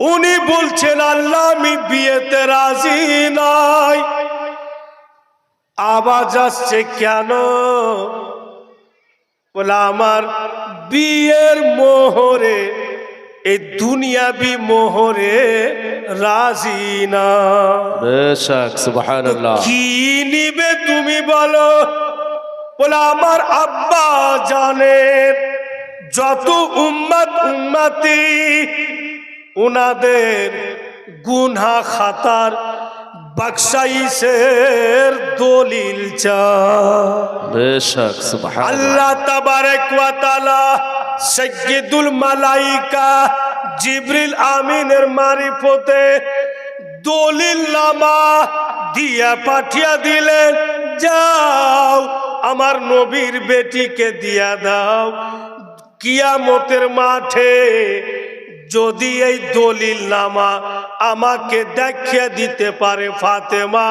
উনি বলছেন আল্লাহ আমি বিয়েতে রাজি নাই। আওয়াজ আসছে কেন? বলে আমার বিয়ের মোহরে এই দুনিয়াবি মোহরে রাজি না। কি নিবে তুমি বলো? বলে আমার আব্বা জানে যত উম্মত উম্মতি উনাদের গুনা খাতার বক্সাইশের দলিল আল্লাহ তাবারক ওয়া তাআলা মালাইকা জিবরিল আমিনের মারিফতে দলিল নামা দিয়া পাঠিয়া দিলেন যাও আমার নবীর বেটিকে দিয়া দাও। কিয়ামতের মাঠে যদি এই দলিল নামা আমাকে দেখিয়ে দিতে পারে ফাতেমা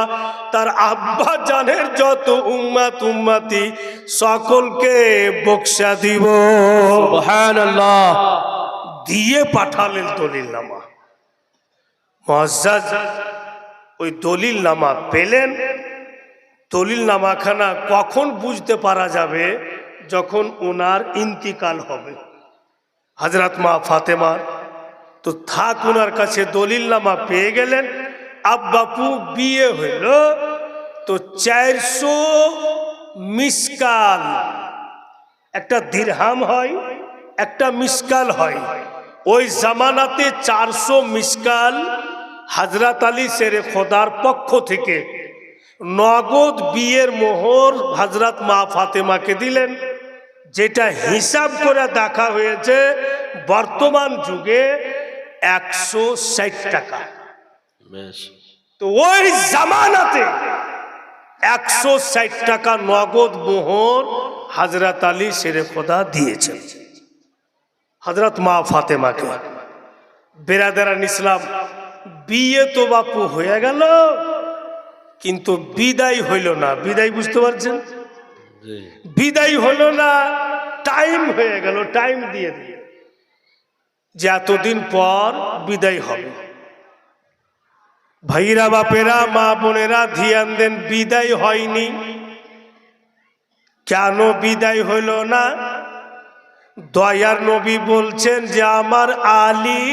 তার আব্বা জানের যত উম্মাত উম্মাতি সকলকে বক্সা দিব। দিয়ে পাঠালেন দলিল নামা। মহাজ্জাজ ওই দলিল নামা পেলেন। দলিল নামাখানা কখন বুঝতে পারা যাবে? যখন ওনার ইন্তিকাল হবে। হাজরাত মা ফাতেমার তো থাক ওনার কাছে দলিল নামা পেয়ে গেলেন। আব্বাপু বিয়ে হইল তো চারশো মিসকাল। একটা দিরহাম হয়, একটা মিসকাল হয়। ওই জামানাতে চারশো মিসকাল হাজরাত আলী সেরে খোদার পক্ষ থেকে নগদ বিয়ের মোহর হাজরাত মা ফাতেমাকে দিলেন যেটা হিসাব করে দেখা হয়েছে বর্তমান যুগে একশো ষাট টাকা। তো ওই জামানাতে একশো ষাট টাকা নগদ মোহর হাজরাত আলী সেরে খোদা দিয়েছেন। হজরত মা ফাতেমাকে। বেরাদারান ইসলাম বিয়ে তো বাপু হয়ে গেল। কিন্তু বিদায় হইল না। বিদায় বুঝতে পারছেন? বিদায় হলো না টাইম হয়ে গেল টাইম দিয়ে দিয়ে যে এতদিন পর বিদায় হবে। ভাইরা বাপেরা মা বোনেরা ধিয়ান দেন বিদায় হয়নি। কেন বিদায় হইল না? দয়ার নবী বলছেন যে আমার আলী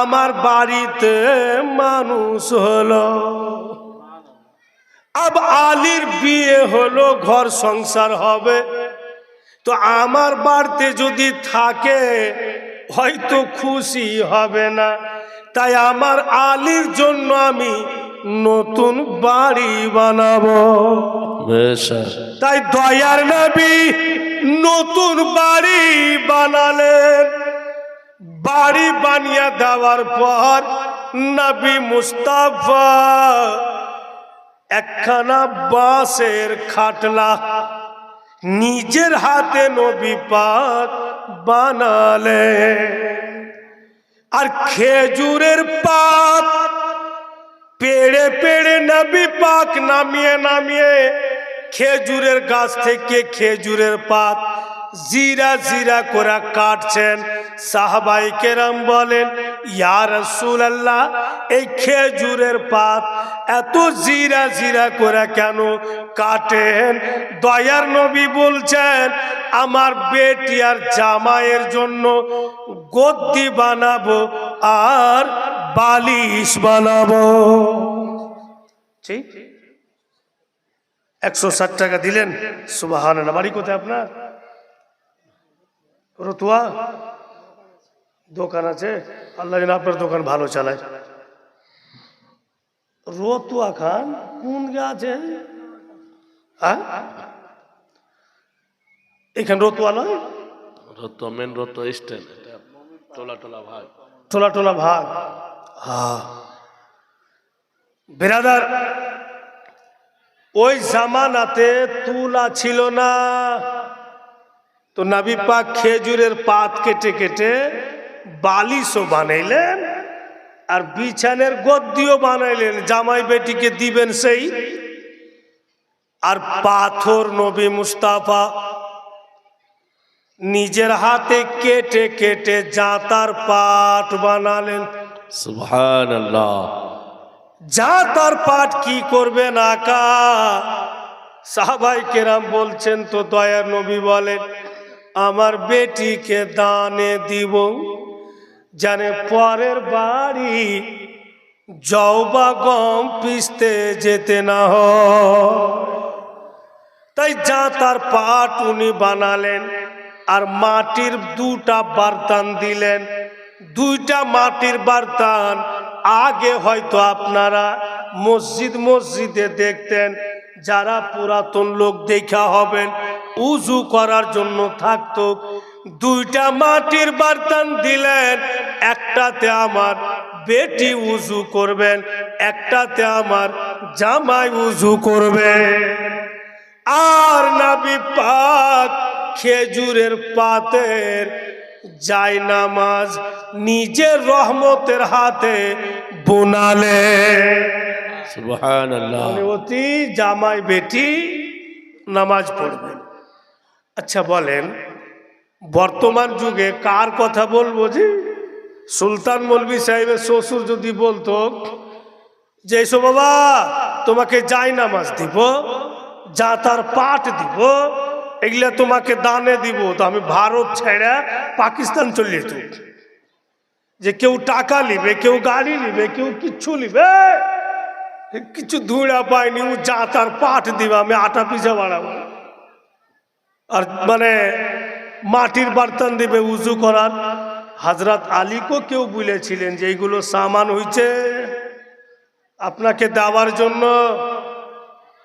আমার বাড়িতে মানুষ হলো। আব আলীর বিয়ে হলো ঘর সংসার হবে। তো আমার বাড়িতে যদি থাকে হয়তো খুশি হবে না। তাই আমার আলীর জন্য আমি নতুন বাড়ি বানাবো। তাই দয়ার নবী নতুন বাড়ি বানালেন। বাড়ি বানিয়ে দেওয়ার পর নবী মুস্তাফা একখানা বাঁশের খাটলা নিজের হাতে নবী পাক বানালে। আর খেজুরের পাত পেড়ে পেড়ে নবী পাক নামিয়ে নামিয়ে খেজুরের গাছ থেকে খেজুরের পাত জিরা জিরা করে কাটছেন। সাহাবাই কেরাম বলেন, ইয়া রাসূলুল্লাহ, এই খেজুরের পাত এত জিরা জিরা করে কেন কাটেন? দয়ার নবী বলছেন, আমার বেটি আর জামাইয়ের জন্য গদ্দি বানাবো আর বালিশ বানাবো। ঠিক একশো ষাট টাকা দিলেন। সুবাহান বাড়ি কোথায় আপনার? রতুয়া? দোকান আছে আল্লাহ যেন আপনার দোকান ভালো চালায়। রতুয়া খান কোন হ্যাঁ এখানে রতুয়া নয়? রত মেন রত স্ট্যান্ড টোলা টোলা ভাগ। টোলা টোলা ভাগ। হ্যাঁ বেরাদার ওই জামানাতে তুলা ছিল না। তো নাবি পাক খেজুরের পাত কেটে কেটে বালিশও বানাইলেন আর বিছানের গদ্দিও বানাইলেন জামাই বেটিকে দিবেন সেই। আর পাথর নবী মুস্তাফা নিজের হাতে কেটে কেটে জাতার পাট বানালেন। আল্লাহ জাতার পাট কি করবেন আকা সাহাবাই কেরাম বলছেন তো দয়ার নবী বলেন আমার বেটিকে দানে দিব। জানে পরের বাড়ি জও বা গম পিসতে যেতে না হয়। তাই যা তার পাট উনি বানালেন আর মাটির দুটা বার্তান দিলেন। দুইটা মাটির বার্তান আগে হয়তো আপনারা মসজিদ মসজিদে দেখতেন, যারা পুরাতন লোক দেখা হবেন, উজু করার জন্য থাকত। দুইটা মাটির বার্তান দিলেন একটাতে আমার বেটি উজু করবেন একটাতে আমার জামাই উজু করবে আর নাবি পাক খেজুরের পাতের যাই নামাজ নিজের রহমতের হাতে বোনালে। অতি জামাই বেটি নামাজ পড়বেন আচ্ছা বলেন বর্তমান যুগে কার কথা বলব যে সুলতান মলবি সাহেবের শ্বশুর যদি বলতো যে, এসো বাবা, তোমাকে যাই নামাজ দিব, যা তার পাঠ দিব, এগুলা তোমাকে দানে দিব, তো আমি ভারত ছেড়ে পাকিস্তান চলে যেত যে, কেউ টাকা নিবে, কেউ গাড়ি নিবে, কেউ কিচ্ছু নিবে, কিছু ধুড়া পাইনি ও যা তার পাঠ দিবে, আমি আটা পিছা বাড়াবো আর মানে মাটির বার্তান দিবে, উজু করার। হাজরাত আলীকেও কেউ বলেছিলেন যে এইগুলো সামান হইছে আপনাকে দেওয়ার জন্য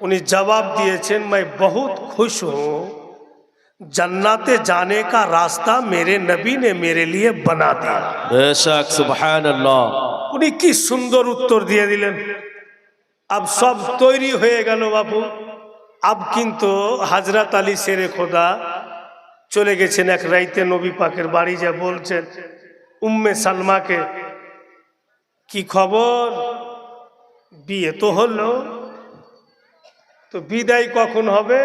उन्हें जवाब दिए थे मैं बहुत खुश हूँ जन्नते जाने का रास्ता मेरे नबी ने मेरे लिए बना दिया বেশক সুবহান আল্লাহ উনি কি সুন্দর উত্তর দিয়ে দিলেন আব সব তৈরি হয়ে গেল বাবু আব কিন্তু হাজরাত আলী শেরে খোদা চলে গেছেন এক রাইতে নবী পাকের বাড়ি যা বলছেন, উম্মে সালমাকে, কি খবর? বিয়ে তো হলো। তো বিদায় কখন হবে?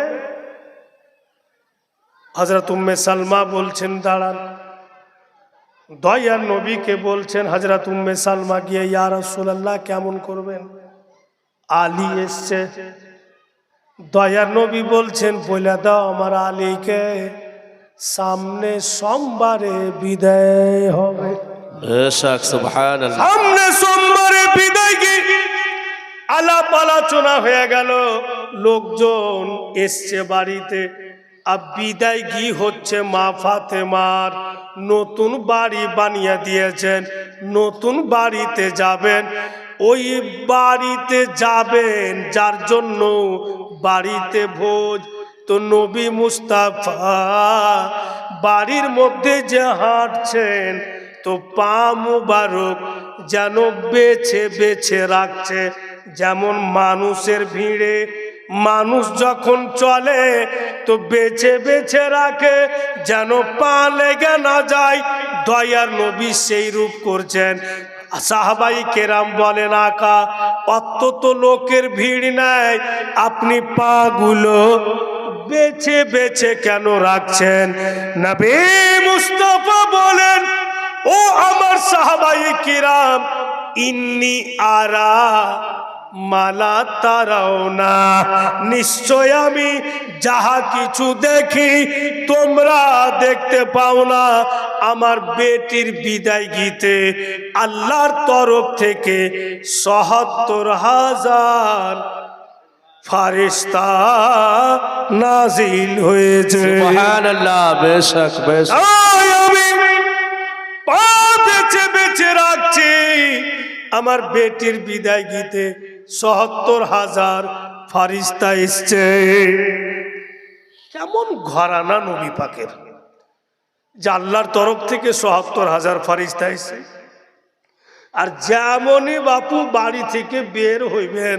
হজরত উম্মে সালমা বলছেন, দাঁড়ান। দয়ার নবীকে বলছেন হজরত উম্মে সালমা গিয়ে ইয়ার রাসূলুল্লাহ, কেমন করবেন? আলী এসছে। দয়ার নবী বলছেন বলে দাও আমার আলীকে। সামনে সোমবারে বিদায় হবে। সামনে সোমবারে বিদায় কি? আলাপ আলোচনা হয়ে গেল লোকজন এসছে বাড়িতে। আর বিদায় কি হচ্ছে মা ফাতেমার? নতুন বাড়ি বানিয়ে দিয়েছেন নতুন বাড়িতে যাবেন। ওই বাড়িতে যাবেন যার জন্য বাড়িতে ভোজ তো নবী মুস্তাফা, বাড়ির মধ্যে যে হাঁটছেন, তো পা মুবারক যেন বেছে বেছে রাখছে। যেমন মানুষের ভিড়ে, মানুষ যখন চলে, তো বেছে বেছে রাখে, যেন পা লেগে না যায়। দয়ার নবী সেই রূপ করছেন। সাহাবাই কেরাম বলেন, আকা, অত্যন্ত লোকের ভিড় নাই। আপনি পাগুলো বেছে বেছে কেন রাখছেন? নবী মুস্তফা বলেন, ও আমার সাহাবাই কিরাম, ইন্নি আরা মালা তারাও না নিশ্চয় আমি যাহা কিছু দেখি তোমরা দেখতে পাও না। আমার বেটির বিদায় গীতে আল্লাহর তরফ থেকে সহাত্তর হাজার ফারিস্তা নাজিল হয়েছে। বেশক বেশক। আমি পা বেছে বেছে রাখছি। আমার বেটির বিদায় গীতে সত্তর হাজার ফারিস্তা এসছে। কেমন ঘরানা নবী পাকের যে আল্লাহর তরফ থেকে সত্তর হাজার ফারিস্তা এসছে। আর যেমনই বাপু বাড়ি থেকে বের হইবেন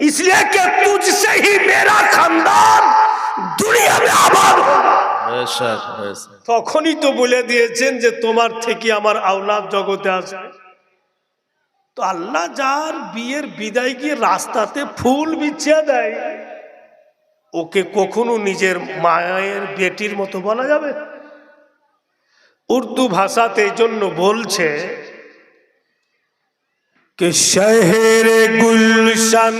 इसलिए कि तुझसे ही मेरा खानदान दुनिया में आबाद होगा बेशक बेशक তখনই তো বলে দিয়েছেন যে তোমার থেকে আমার আওলাদ জগতে আসবে তো আল্লাহ যার বিয়ের বিদায় গিয়ে রাস্তাতে ফুল বিছিয়ে দেয় ওকে কখনো নিজের মায়ের বেটির মতো বলা যাবে উর্দু ভাষাতে এই জন্য বলছে کہ شہر گلشن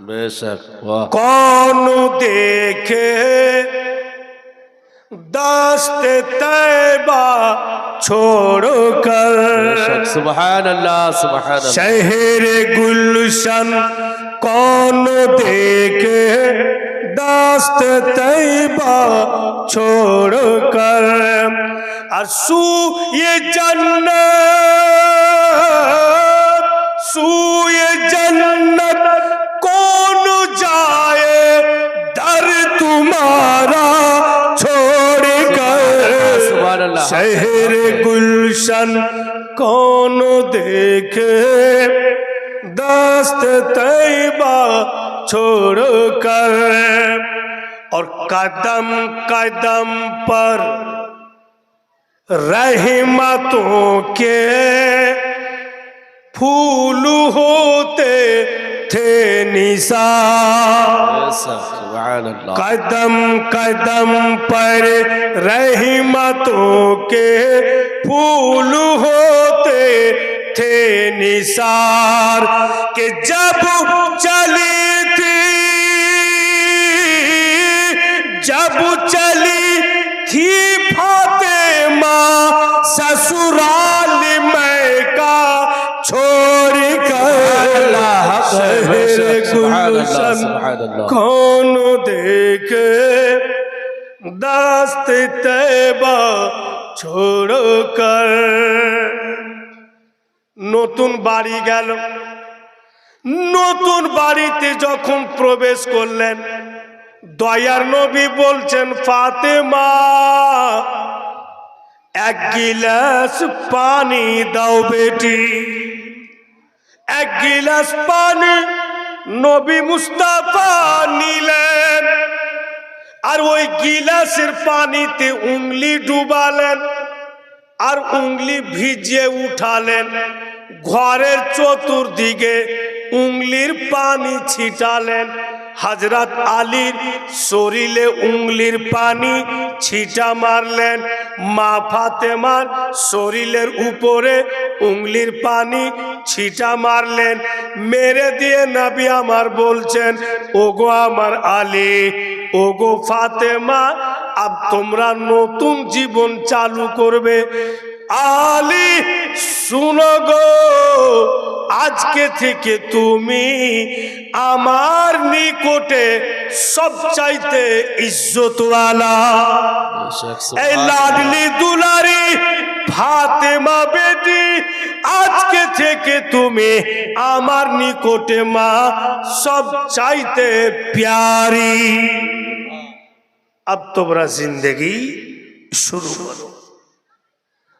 بے شک کون دیکھے دست طیبہ چھوڑ کر سبحان اللہ سبحان اللہ شہر گلشن کون دیکھے دست طیبہ چھوڑ کر ارسو یہ جنت जन्नत सू ये जन्नत कौन जाए? दर तुम्हारा छोड़ कर। शहर गुलशन कौन देखे? दस्त तैबा छोड़ कर। और कदम कदम पर रहमतों के फूल होते थे निसार बेशक कदम कदम पर रहमतों के फूल होते थे निसार के जब चली थी जब चली थी फातेमा ससुराल সুলসান কোন দেখে দাস্তে তেবা ছোড় কর নতুন বাড়ি গেল। নতুন বাড়িতে যখন প্রবেশ করলেন দয়ার নবী বলছেন ফাতেমা এক গিলাস পানি দাও বেটি। এক গিলাস পানি নবী মুস্তাফা নিলেন। আর ওই গিলাসের পানিতে উংলি ডুবালেন আর উংলি ভিজিয়ে উঠালেন। ঘরের চতুর্দিকে উংলির পানি ছিটালেন। হাজরাত আলীর শরীরে উংলির পানি ছিটা মারলেন। মা ফাতেমার শরীরের উপরে উংলির পানি ছিটা মারলেন। মেরে দিয়ে নাবি আমার বলছেন, ওগো আমার আলী, ওগো ফাতেমা, আব তোমরা নতুন জীবন চালু করবে। আলী, শুনো গো, আজকে থেকে তুমি আমার নিকটে সবচাইতে ইজ্জতওয়ালা। এই লাডলি দুলারি ফাতেমা বেটি, আজকে থেকে তুমি আমার নিকটে মা সব চাইতে প্যারি। আব তোমরা জিন্দেগি শুরু করো।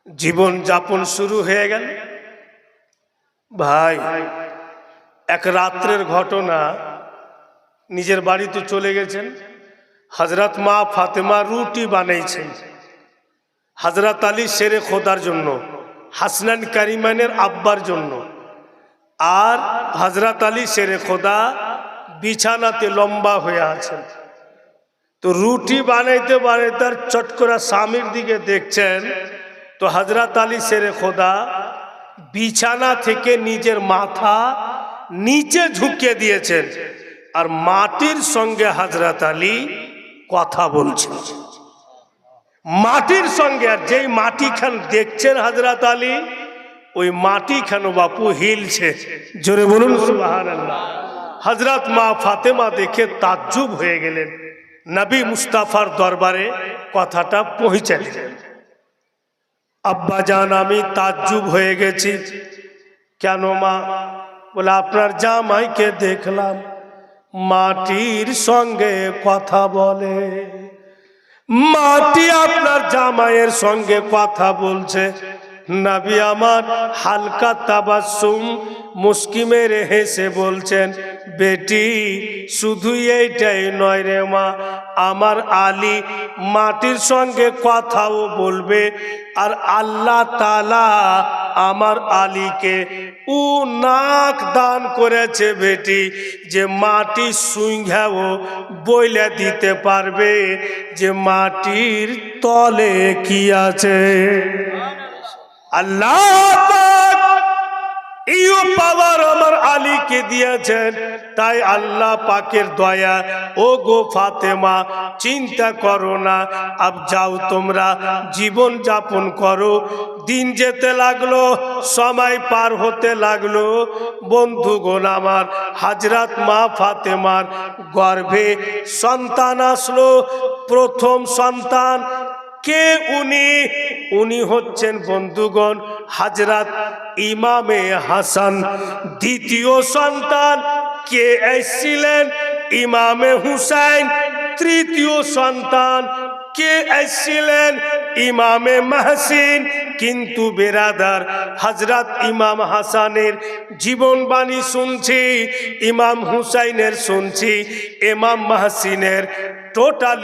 জীবন যাপন শুরু হয়ে গেল। ভাই, এক রাত্রের ঘটনা। নিজের বাড়িতে চলে গেছেন। হজরত মা ফাতেমা রুটি বানাইছেন। হজরত আলী শেরে খোদার জন্য, হাসনান কারিমানের আব্বার জন্য। আর হজরত আলী শেরে খোদা বিছানাতে লম্বা হয়ে আছেন। তো রুটি বানাইতে বানাইতে তার চট করে স্বামীর দিকে দেখছেন। তো হজরত আলী শেরে খোদা বিছানা থেকে নিজের মাথা নিচে ঝুঁকে দিয়েছেন আর মাটির সঙ্গে হজরত আলী কথা বলছেন। মাটির সঙ্গে আর যেই মাটি খান দেখছেন হজরত আলী, ওই মাটি খান বাপু হিলছে। জোরে বলুন হজরত মা ফাতেমা দেখে তাজ্জুব হয়ে গেলেন। নবী মুস্তাফার দরবারে কথাটা পৌঁছে দিলেন। আব্বা জান আমি তাজ্জুব হয়ে গেছি। কেন মা? বলে, আপনার জামাইকে দেখলাম, মাটির সঙ্গে কথা বলে। মাটি আপনার জামাইয়ের সঙ্গে কথা বলছে। নাবি আমার হালকা তাবাসুম মুস্কি মেরে হেসে বলছেন, বেটি, শুধু এইটাই নয় রে মা আমার আলী মাটির সঙ্গে কথাও বলবে, আর আল্লাহ তালা আমার আলীকে উ নাক দান করেছে বেটি, যে মাটি সুইঘাও বইলে দিতে পারবে, যে মাটির তলে কি আছে? আল্লাহ পাওয়ার আমার আলীকে দিয়েছেন। তাই আল্লাহ পাকের দয়া। ও গো ফাতেমা, চিন্তা করো না। আব যাও তোমরা, জীবন যাপন করো। দিন যেতে লাগল, সময় পার হতে লাগল। বন্ধুগণ আমার, হাজরাত মা ফাতেমার গর্ভে সন্তান আসলো। প্রথম সন্তান কে উনি? উনি হচ্ছেন বন্ধুগণ হাজরাত ইমামে হাসান, দ্বিতীয় সন্তান। কে এসছিলেন? ইমামে হুসাইন, তৃতীয় সন্তান। কে এসছিলেন? ইমামে মাহসিন। কিন্তু বেরাদার, হজরত ইমাম হাসানের জীবনবাণী শুনছি, ইমাম হুসাইনের শুনছি, ইমাম মাহসিনের টোটালি